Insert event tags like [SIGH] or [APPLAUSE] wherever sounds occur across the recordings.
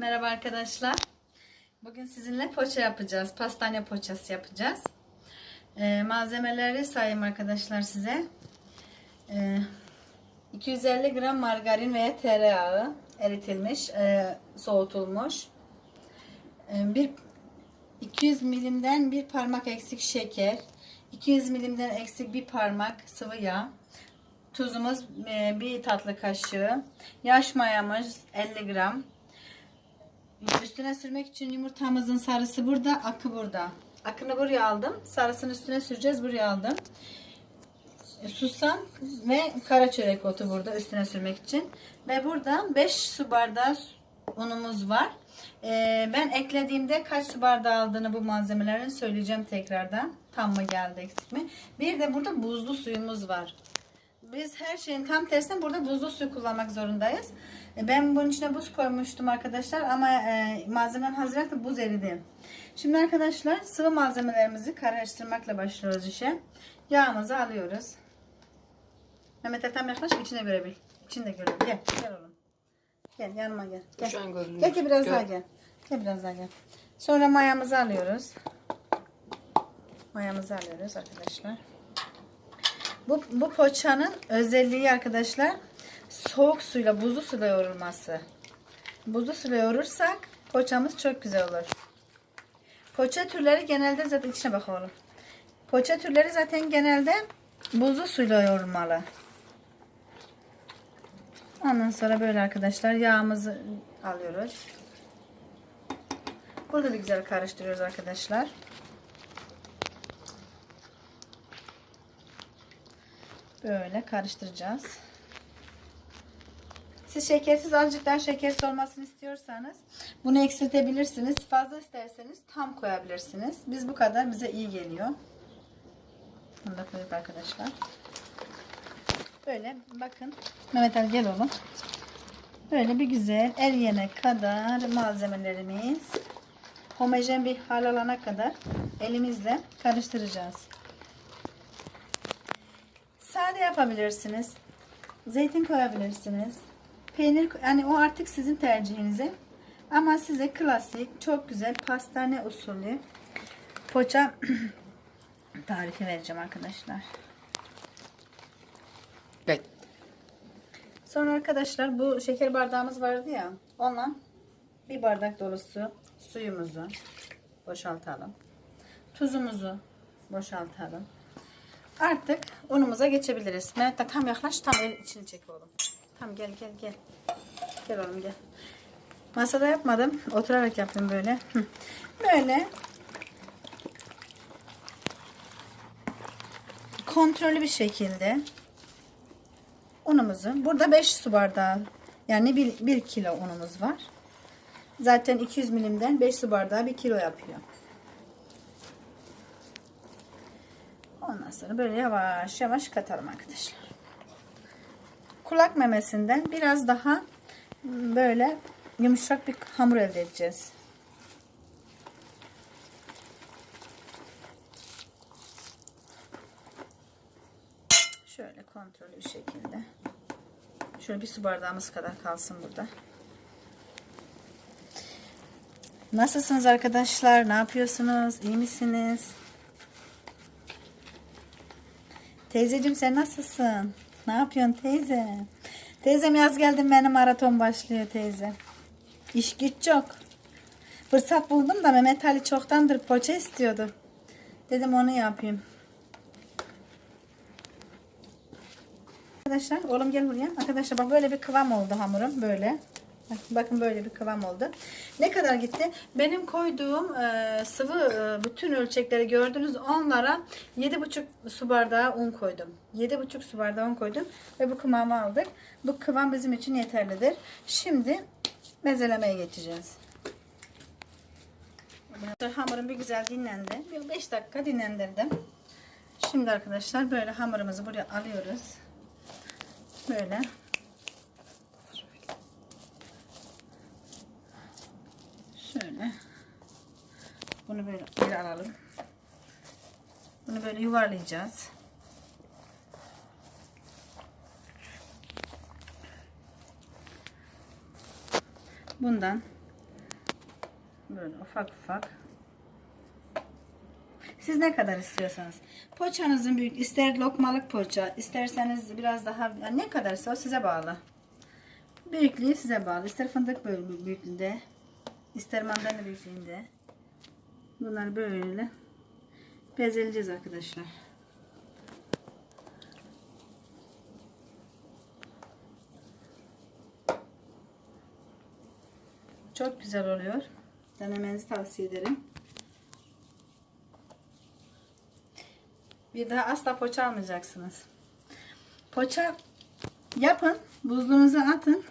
Merhaba arkadaşlar. Bugün sizinle poğaça yapacağız. Pastane poğaçası yapacağız. Ee, malzemeleri sayayım arkadaşlar size. Ee, 250 gram margarin veya tereyağı eritilmiş, e, soğutulmuş. Ee, bir 200 milimden bir parmak eksik şeker, 200 milimden eksik bir parmak sıvı yağ, tuzumuz e, bir tatlı kaşığı, yaş mayamız 50 gram, Üstüne sürmek için yumurtamızın sarısı burada, akı burada. Akını buraya aldım. Sarısını üstüne süreceğiz. Buraya aldım. E, Susam ve kara çörek otu burada üstüne sürmek için. Ve burada 5 su bardağı unumuz var. Ee, ben eklediğimde kaç su bardağı aldığını bu malzemelerin söyleyeceğim tekrardan. Tam mı geldi eksik mi? Bir de burada buzlu suyumuz var. Biz her şeyin tam tersine burada buzlu su kullanmak zorundayız. E, Ben bunun içine buz koymuştum arkadaşlar ama e, malzemem hazır buz eridi. Şimdi arkadaşlar sıvı malzemelerimizi karıştırmakla başlıyoruz işe. Yağımızı alıyoruz. Mehmet tam yaklaş içine görebil. İçinde görebil. Gel, gel oğlum. Gel yanıma gel. Gel. Şu an görünüyor. Gel ki biraz Gör. daha gel. Gel biraz daha gel. Sonra mayamızı alıyoruz. Mayamızı alıyoruz arkadaşlar. Bu, bu poğaçanın özelliği arkadaşlar soğuk suyla buzlu suyla yoğrulması. Buzlu suyla yoğurursak poğaçamız çok güzel olur. Poğaça türleri genelde zaten içine bak oğlum. Poğaça türleri zaten genelde buzlu suyla yoğrulmalı. Ondan sonra böyle arkadaşlar yağımızı alıyoruz. Burada bir güzel karıştırıyoruz arkadaşlar. Böyle karıştıracağız. Siz şekersiz azıcık şekersiz olmasını istiyorsanız bunu eksiltebilirsiniz. Fazla isterseniz tam koyabilirsiniz. Biz bu kadar bize iyi geliyor. Bunu da koyup arkadaşlar. Böyle bakın. Mehmet Ali gel oğlum. Böyle bir güzel eriyene kadar malzemelerimiz homojen bir hal alana kadar elimizle karıştıracağız. Sade yapabilirsiniz. Zeytin koyabilirsiniz. Peynir yani o artık sizin tercihinize. Ama size klasik çok güzel pastane usulü poğaça [CLEARS THROAT] tarifi vereceğim arkadaşlar. Evet. Sonra arkadaşlar bu şeker bardağımız vardı ya. Onunla bir bardak dolusu suyumuzu boşaltalım. Tuzumuzu boşaltalım. Artık unumuza geçebiliriz. Mehmet de tam yaklaş tam el içini çek oğlum. Tam gel gel gel. Gel oğlum gel. Masada yapmadım. Oturarak yaptım böyle. Böyle kontrollü bir şekilde unumuzu burada 5 su bardağı yani 1, 1 kilo unumuz var. Zaten 200 milimden 5 su bardağı 1 kilo yapıyor. Sonra böyle yavaş yavaş katalım arkadaşlar. Kulak memesinden biraz daha böyle yumuşak bir hamur elde edeceğiz. Şöyle kontrollü bir şekilde. Şöyle bir su bardağımız kadar kalsın burada. Nasılsınız arkadaşlar? Ne yapıyorsunuz? İyi misiniz? Teyzeciğim sen nasılsın? Ne yapıyorsun teyze? Teyzem yaz geldim benim maraton başlıyor teyze. İş güç çok. Fırsat buldum da Mehmet Ali çoktandır poğaça istiyordu. Dedim onu yapayım. Arkadaşlar oğlum gel buraya. Arkadaşlar bak böyle bir kıvam oldu hamurum böyle. Bak- Bakın böyle bir kıvam oldu. Ne kadar gitti? Benim koyduğum e, sıvı e, bütün ölçekleri gördünüz. Onlara 7,5 su bardağı un koydum. 7,5 su bardağı un koydum ve bu kıvamı aldık. Bu kıvam bizim için yeterlidir. Şimdi mezelemeye geçeceğiz. Hamurum bir güzel dinlendi. Bir 5 dakika dinlendirdim. Şimdi arkadaşlar böyle hamurumuzu buraya alıyoruz. Böyle. Şöyle. Bunu böyle bir alalım. Bunu böyle yuvarlayacağız. Bundan Böyle ufak ufak. Siz ne kadar istiyorsanız. Poğaçanızın büyük ister lokmalık poğaça isterseniz biraz daha yani ne kadarsa o size bağlı. Büyüklüğü size bağlı. İster fındık böyle büyüklüğünde ister mandalina büyüklüğünde. Bunlar böyle bezeleyeceğiz arkadaşlar. Çok güzel oluyor. Denemenizi tavsiye ederim. Bir daha asla poğaça almayacaksınız. Poğaça yapın, buzluğunuza atın.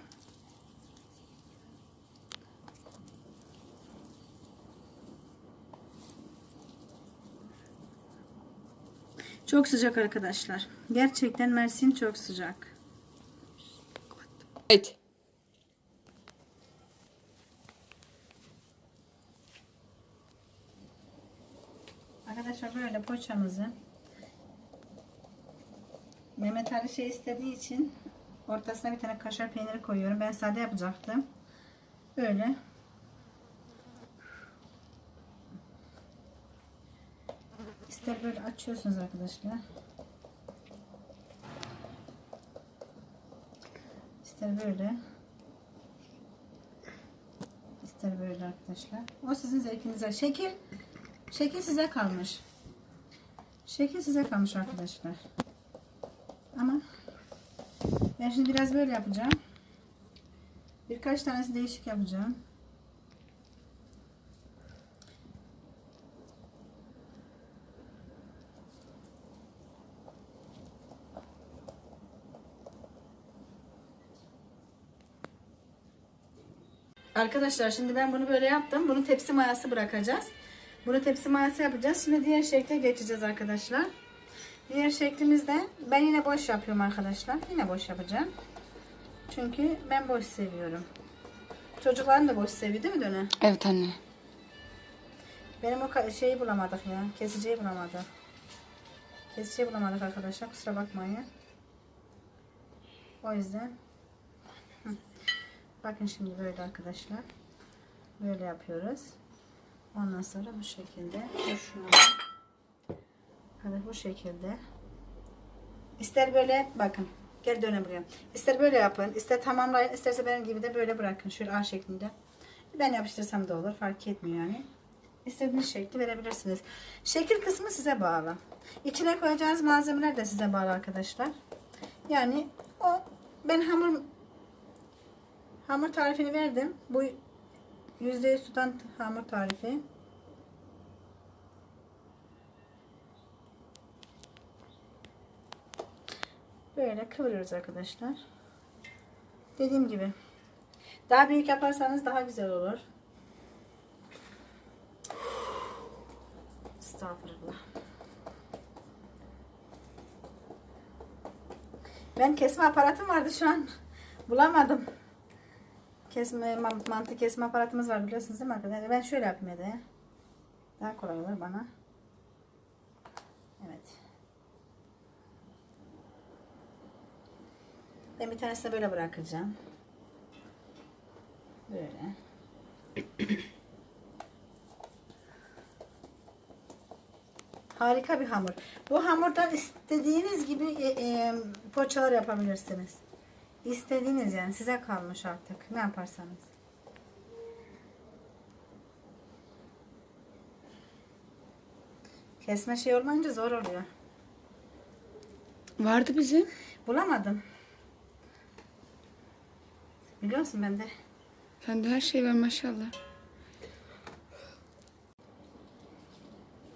Çok sıcak arkadaşlar. Gerçekten Mersin çok sıcak. Evet. Arkadaşlar böyle poğaçamızı Mehmet Ali şey istediği için ortasına bir tane kaşar peyniri koyuyorum. Ben sade yapacaktım. Böyle. İster böyle açıyorsunuz arkadaşlar. İster böyle. İster böyle arkadaşlar. O sizin zevkinize. Şekil Şekil size kalmış. Şekil size kalmış arkadaşlar. Ama ben şimdi biraz böyle yapacağım. Birkaç tanesi değişik yapacağım. Arkadaşlar şimdi ben bunu böyle yaptım. Bunu tepsi mayası bırakacağız. Bunu tepsi mayası yapacağız. Şimdi diğer şekle geçeceğiz arkadaşlar. Diğer şeklimizde ben yine boş yapıyorum arkadaşlar. Yine boş yapacağım. Çünkü ben boş seviyorum. Çocuklarım da boş seviyor değil mi Döne? Evet anne. Benim o şeyi bulamadık ya. Kesiciyi bulamadık. Kesiciyi bulamadık arkadaşlar. Kusura bakmayın. O yüzden. Bakın şimdi böyle arkadaşlar. Böyle yapıyoruz. Ondan sonra bu şekilde. Şunu. Hadi bu şekilde. İster böyle bakın. Gel döne buraya. İster böyle yapın. ister tamamlayın. isterse benim gibi de böyle bırakın. Şöyle A şeklinde. Ben yapıştırsam da olur. Fark etmiyor yani. İstediğiniz şekli verebilirsiniz. Şekil kısmı size bağlı. İçine koyacağınız malzemeler de size bağlı arkadaşlar. Yani o ben hamur hamur tarifini verdim. Bu %100 tutan hamur tarifi. Böyle kıvırıyoruz arkadaşlar. Dediğim gibi. Daha büyük yaparsanız daha güzel olur. Estağfurullah. Ben kesme aparatım vardı şu an. Bulamadım. Kesme, man- mantı kesme aparatımız var biliyorsunuz değil mi arkadaşlar? Ben şöyle yapayım ya da. Daha kolay olur bana. Evet. Ben bir tanesini böyle bırakacağım. Böyle. [COUGHS] Harika bir hamur. Bu hamurdan istediğiniz gibi e, e, poğaçalar yapabilirsiniz. İstediğiniz yani size kalmış artık. Ne yaparsanız. Kesme şey olmayınca zor oluyor. Vardı bizim. Bulamadım. Biliyorsun ben de. Sende her şey var maşallah.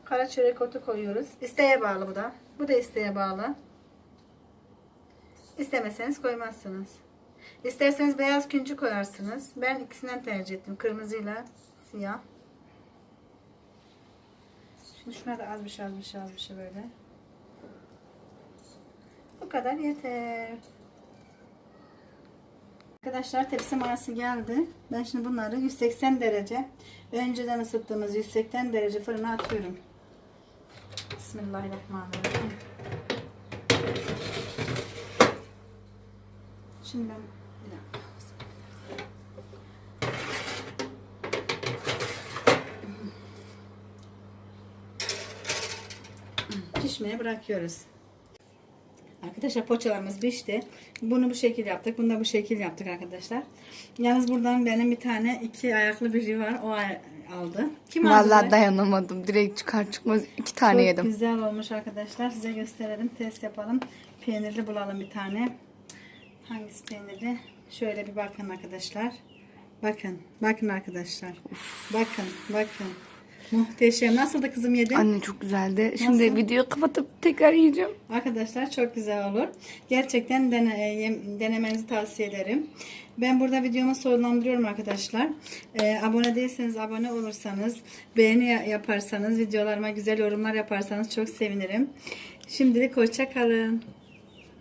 Kara çörek otu koyuyoruz. İsteğe bağlı bu da. Bu da isteğe bağlı. İstemeseniz koymazsınız. İsterseniz beyaz küncü koyarsınız. Ben ikisinden tercih ettim. Kırmızıyla siyah. Şimdi şuna da az bir şey az bir şey az bir şey böyle. Bu kadar yeter. Arkadaşlar tepsi mayası geldi. Ben şimdi bunları 180 derece önceden ısıttığımız 180 derece fırına atıyorum. Bismillahirrahmanirrahim. Şimdi ben bir dakika. pişmeye bırakıyoruz. Arkadaşlar poğaçalarımız pişti. Bunu bu şekil yaptık. Bunu da bu şekil yaptık arkadaşlar. Yalnız buradan benim bir tane iki ayaklı biri var. O aldı. Kim aldı? Vallahi dayanamadım. Direkt çıkar çıkmaz iki tane Çok yedim. Çok güzel olmuş arkadaşlar. Size gösterelim. Test yapalım. Peynirli bulalım bir tane. Hangisi peynirli? Şöyle bir bakın arkadaşlar. Bakın. Bakın arkadaşlar. Bakın. Bakın. Muhteşem. Nasıldı kızım yedin? Anne çok güzeldi. Şimdi Nasıl? videoyu kapatıp tekrar yiyeceğim. Arkadaşlar çok güzel olur. Gerçekten dene, e, denemenizi tavsiye ederim. Ben burada videomu sonlandırıyorum arkadaşlar. Ee, abone değilseniz abone olursanız, beğeni ya- yaparsanız, videolarıma güzel yorumlar yaparsanız çok sevinirim. Şimdilik hoşça kalın.